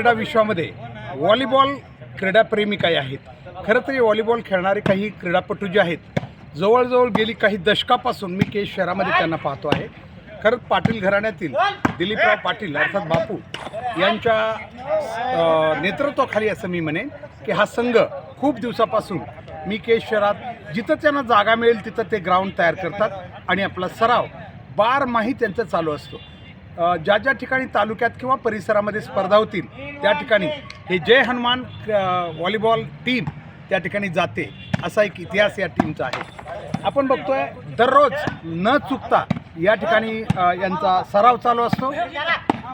क्रीडा विश्वामध्ये व्हॉलीबॉल क्रीडाप्रेमी काही आहेत. खरं तर हे व्हॉलीबॉल खेळणारे काही क्रीडापटू जे आहेत जवळजवळ गेली काही दशकापासून मी केस शहरामध्ये त्यांना पाहतो आहे. खरंच पाटील घराण्यातील दिलीपराव पाटील अर्थात बापू यांच्या नेतृत्वाखाली असं मी म्हणेन की हा संघ खूप दिवसापासून मी केस शहरात जिथं त्यांना जागा मिळेल तिथं ते ग्राउंड तयार करतात आणि आपला सराव बारमाही त्यांचा चालू असतो. ज्या ज्या ठिकाणी तालुक्यात किंवा परिसरामध्ये स्पर्धा होतील त्या ठिकाणी हे जय हनुमान व्हॉलीबॉल टीम त्या ठिकाणी जाते असा एक इतिहास या टीमचा आहे. आपण बघतोय दररोज न चुकता या ठिकाणी यांचा सराव चालू असतो.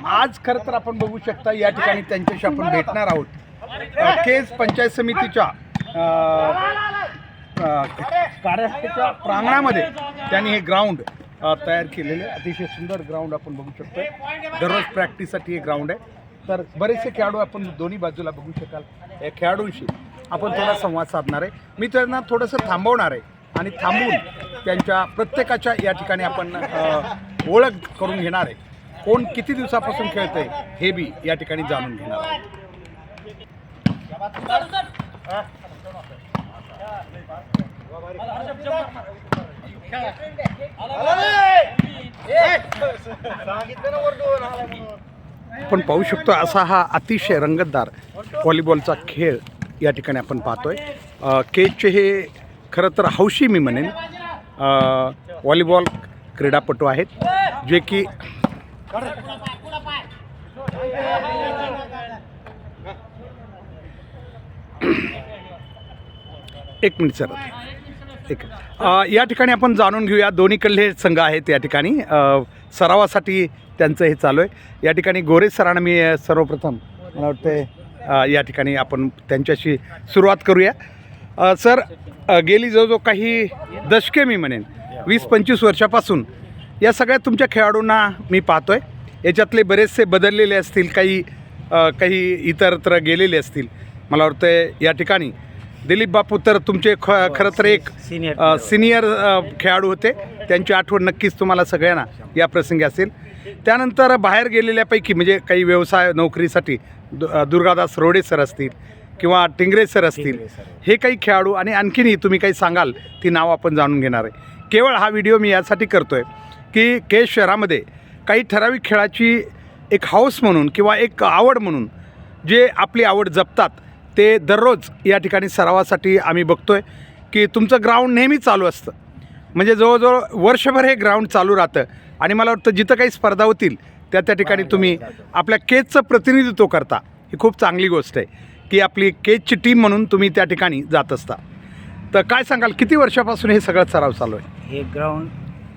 आज खरं तर आपण बघू शकता या ठिकाणी त्यांच्याशी आपण भेटणार आहोत. अ, केज पंचायत समितीच्या कार्यालयाच्या प्रांगणामध्ये त्यांनी हे ग्राउंड तयार केलेले. अतिशय सुंदर ग्राउंड आपण बघू शकतो दररोज प्रॅक्टिससाठी हे ग्राउंड आहे. तर बरेचसे खेळाडू आपण दोन्ही बाजूला बघू शकाल. या खेळाडूंशी आपण थोडा संवाद साधणार आहे. मी त्यांना थोडंसं थांबवणार आहे आणि थांबून त्यांच्या प्रत्येकाच्या या ठिकाणी आपण ओळख करून घेणार आहे. कोण किती दिवसापासून खेळतंय हे बी या ठिकाणी जाणून घेणार आहे. आपण पाहू शकतो असा हा अतिशय रंगतदार व्हॉलीबॉलचा खेळ या ठिकाणी आपण पाहतोय. केचचे हे खरं तर हौशी मी म्हणेन. व्हॉलीबॉल क्रीडापटू आहेत जे की एक मिनिट सर. एक मिनिट. या ठिकाणी आपण जाणून घेऊया. दोन्ही दोन्हीकडले संघ आहेत या ठिकाणी. सरावासाठी त्यांचं हे चालू आहे. या ठिकाणी गोरे सरांना मी सर्वप्रथम मला वाटतं या ठिकाणी आपण त्यांच्याशी सुरुवात करूया. सर गेली जवळजवळ काही दशके मी म्हणेन वीस पंचवीस वर्षापासून या सगळ्या तुमच्या खेळाडूंना मी पाहतो आहे याच्यातले बरेचसे बदललेले असतील काही काही इतरत्र गेलेले असतील. मला वाटतं या ठिकाणी दिलीप बापू तर तुमचे ख खरं तर एक सिनियर सिनियर खेळाडू. होते. त्यांची आठवण नक्कीच तुम्हाला सगळ्यांना या प्रसंगी असेल. त्यानंतर बाहेर गेलेल्यापैकी म्हणजे काही व्यवसाय नोकरीसाठी दु दुर्गादास रोडे सर असतील किंवा टिंगरे सर असतील. हे काही खेळाडू आणि आणखीनही तुम्ही काही सांगाल ती नाव आपण जाणून घेणार आहे. केवळ हा व्हिडिओ मी यासाठी करतो आहे की केस शहरामध्ये काही ठराविक खेळाची एक हाऊस म्हणून किंवा एक आवड म्हणून जे आपली आवड जपतात ते दररोज या ठिकाणी सरावासाठी आम्ही बघतो आहे की तुमचं ग्राउंड नेहमी चालू असतं. म्हणजे जवळजवळ वर्षभर हे ग्राउंड चालू राहतं. आणि मला वाटतं जिथं काही स्पर्धा होतील त्या त्या ठिकाणी तुम्ही आपल्या केजचं प्रतिनिधित्व करता. ही खूप चांगली गोष्ट आहे की आपली केजची टीम म्हणून तुम्ही त्या ठिकाणी जात असता. तर काय सांगाल किती वर्षापासून हे सगळं सराव चालू आहे? हे ग्राउंड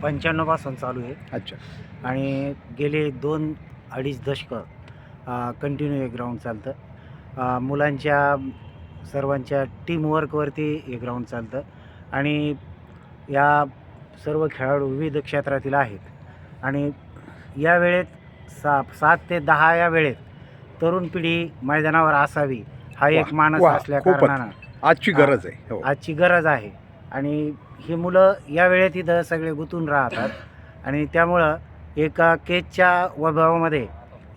पंच्याण्णवपासून चालू आहे. अच्छा. आणि गेले दोन अडीच दशकं कंटिन्यू हे ग्राउंड चालतं. मुलांच्या सर्वांच्या टीमवर्कवरती हे ग्राउंड चालतं. आणि या सर्व खेळाडू विविध क्षेत्रातील आहेत. आणि या वेळेत सा सात ते दहा या वेळेत तरुण पिढी मैदानावर असावी हा एक मानस असल्या. कारणानं. आजची गरज आहे हो. आजची गरज आहे. आणि ही मुलं या वेळेत इथं सगळे गुंतून राहतात. आणि त्यामुळं एका केजच्या वैभवामध्ये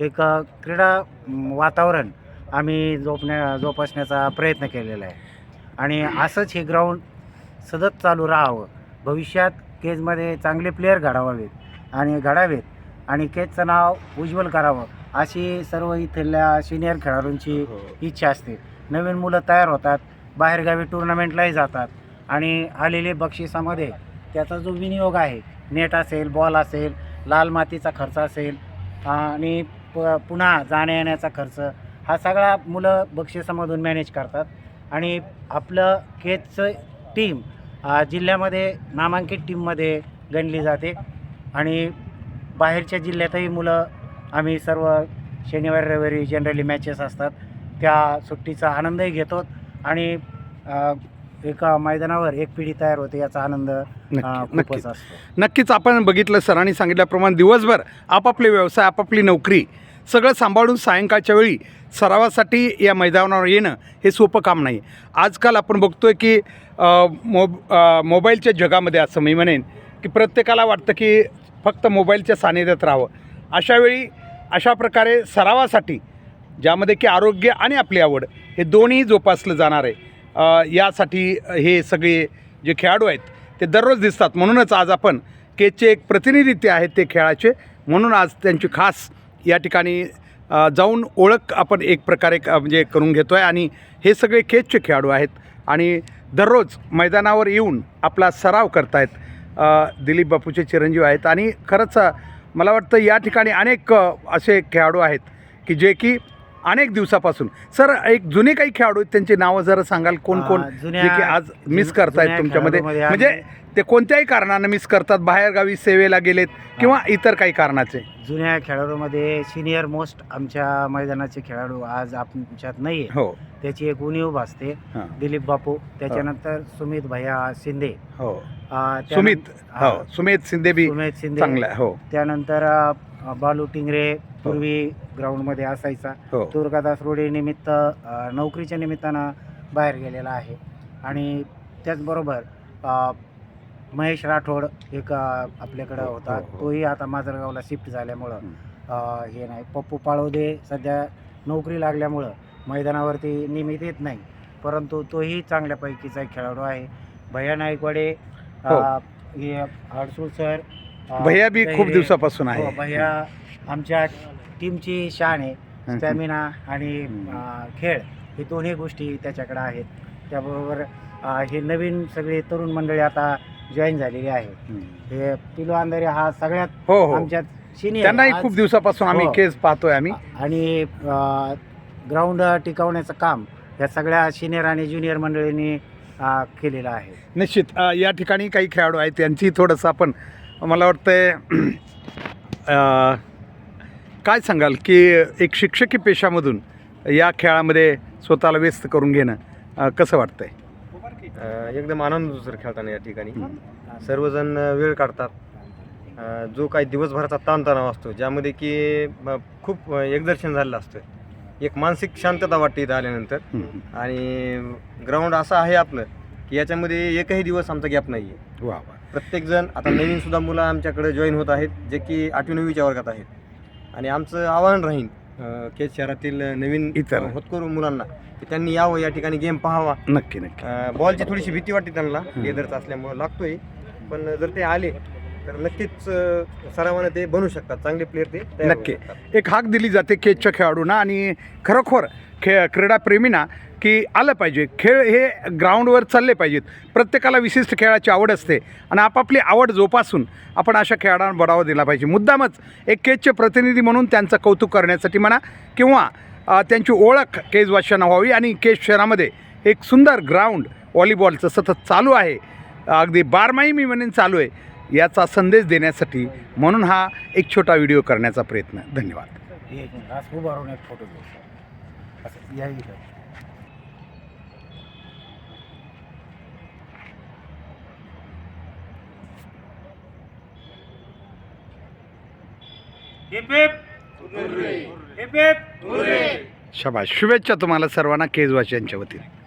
एक क्रीडा वातावरण आम्ही जोपण्या जोपासण्याचा प्रयत्न केलेला आहे. आणि असंच हे ग्राउंड सतत चालू राहावं. भविष्यात केजमध्ये चांगले प्लेयर घडावावेत आणि घडावेत आणि केजचं नाव उज्ज्वल करावं अशी सर्व इथल्या सिनियर खेळाडूंची इच्छा असते. नवीन मुलं तयार होतात बाहेरगावी टुर्नामेंटलाही जातात आणि आलेले बक्षिसामध्ये त्याचा जो विनियोग आहे नेट असेल बॉल असेल लाल मातीचा खर्च असेल आणि प पुन्हा जाण्या येण्याचा खर्च हा सगळा मुलं बक्षिसामधून मॅनेज करतात. आणि आपलं केजचं टीम जिल्ह्यामध्ये नामांकित टीममध्ये गणली जाते. आणि बाहेरच्या जिल्ह्यातही मुलं आम्ही सर्व शनिवारी रविवारी जनरली मॅचेस असतात. त्या सुट्टीचा आनंदही घेतो. आणि एका मैदानावर एक पिढी तयार होते याचा आनंद नक्कीच नक्कीच आपण बघितलं सरांनी सांगितल्याप्रमाणे दिवसभर आपापले व्यवसाय आपापली नोकरी सगळं सांभाळून सायंकाळच्या वेळी सरावासाठी या मैदानावर येणं हे सोपं काम नाही. आजकाल आपण बघतो आहे की मोब मोबाईलच्या जगामध्ये असं मी म्हणेन की प्रत्येकाला वाटतं की फक्त मोबाईलच्या सानिध्यात राहावं. अशावेळी अशा प्रकारे सरावासाठी ज्यामध्ये की आरोग्य आणि आपली आवड हे दोन्ही जोपासलं जाणार आहे. यासाठी हे सगळे जे खेळाडू आहेत ते दररोज दिसतात. म्हणूनच आज आपण केचे एक प्रतिनिधी ते आहेत ते खेळाचे. म्हणून आज त्यांची खास या ठिकाणी जाऊन ओळख आपण एक प्रकारे क- म्हणजे करून घेतो आहे आणि हे सगळे केचचे खेळाडू आहेत. आणि दररोज मैदानावर येऊन आपला सराव करतायत दिलीप बापूचे चिरंजीव आहेत. आणि खरंच मला वाटतं या ठिकाणी अनेक असे खेळाडू आहेत की जे की अनेक दिवसापासून. सर एक जुने काही खेळाडू आहेत त्यांची नावं जरा सांगाल? कोण कोण? जे की आज मिस करतायत तुमच्यामध्ये. म्हणजे ते कोणत्याही कारणानं मिस करतात? बाहेरगावी सेवेला गेलेत किंवा इतर काही कारणाचे? जुन्या खेळाडूमध्ये सिनियर मोस्ट आमच्या मैदानाचे खेळाडू आज आमच्यात नाही हो. त्याची एक उणीव भासते. हां. दिलीप बापू त्याच्यानंतर सुमित भैया शिंदे. हो. सुमित. हा, हो. सुमित शिंदे बी सुमित शिंदे. चांगला हो. त्यानंतर बालू टिंगरे पूर्वी ग्राउंडमध्ये असायचा. हो. दुर्गादास रोडे निमित्त अ, नोकरीच्या निमित्तानं बाहेर गेलेला आहे. आणि त्याचबरोबर अ, महेश राठोड एक अ, आपल्याकडं हो, होता. हो, हो. तोही आता माजलगावला शिफ्ट झाल्यामुळं अ, हे नाही. पप्पू पाळोदे सध्या नोकरी लागल्यामुळं मैदानावरती नियमित येत नाही. परंतु तोही चांगल्यापैकीचा एक खेळाडू आहे. भैया नाईकवाडे अ, हो. हे हडसूळ सर भैया बी खूप दिवसापासून आहे. हो भैया आमच्या टीमची शान आहे हं. स्टॅमिना आणि खेळ हे दोन्ही गोष्टी त्याच्याकडे आहेत. त्याबरोबर हे नवीन सगळे तरुण मंडळी आता जॉईन झालेली आहे. हं. हे पिलो अंधारे हा सगळ्यात हो हो. आमच्यात सिनियर त्यांनाही खूप दिवसापासून आम्ही हो. केस पाहतोय आम्ही. आणि ग्राउंड टिकवण्याचं काम या सगळ्या सिनियर आणि ज्युनियर मंडळींनी केलेलं आहे. निश्चित या ठिकाणी काही खेळाडू आहेत त्यांची थोडंसं आपण मला वाटतंय अ, काय सांगाल की एक शिक्षकी पेशामधून या खेळामध्ये स्वतःला व्यस्त करून घेणं कसं वाटतंय? एकदम आनंद सर खेळताना या ठिकाणी. सर्वजण वेळ काढतात. जो काही दिवसभराचा ताणतणाव असतो ज्यामध्ये की खूप एक्झर्शन झालेलं असतं. एक मानसिक शांतता वाटते इथं आल्यानंतर. आणि ग्राउंड असं आहे आपलं की याच्यामध्ये एकही दिवस आमचा गॅप नाही आहे वा वा. प्रत्येकजण आता नवीन सुद्धा मुलं आमच्याकडे जॉईन होत आहेत जे की आठवी नववीच्या वर्गात आहेत. आणि आमचं आव्हान राहील केज शहरातील नवीन इतर. होतकरू मुलांना की त्यांनी यावं या ठिकाणी गेम पाहावा. नक्की नक्की. बॉलची थोडीशी भीती वाटते त्यांना लेदरचा असल्यामुळं लागतोय. पण जर ते आले तर नक्कीच सरावाने ते बनू शकतात चांगले प्लेअर ते नक्की. एक हाक दिली जाते केचच्या खेळाडूंना आणि खरोखर खे क्रीडाप्रेमींना की आलं पाहिजे. खेळ हे ग्राउंडवर चालले पाहिजेत. प्रत्येकाला विशिष्ट खेळाची आवड असते. आणि आपापली आवड जोपासून आपण अशा खेळाडूंना बढावा दिला पाहिजे. मुद्दामच एक केजचे प्रतिनिधी म्हणून त्यांचं कौतुक करण्यासाठी म्हणा किंवा त्यांची ओळख केजवाशांना व्हावी आणि केज शहरामध्ये एक सुंदर ग्राउंड व्हॉलीबॉलचं सतत चालू आहे. अगदी बारमाही मी म्हणेन चालू आहे. याचा संदेश देण्यासाठी म्हणून हा एक छोटा व्हिडिओ करण्याचा प्रयत्न. धन्यवाद एक मिनिट आज उभा राहून एक फोटो घेऊ असं या इथं शाबाश शुभेच्छा तुम्हाला सर्वांना केजवाश यांच्या वतीने.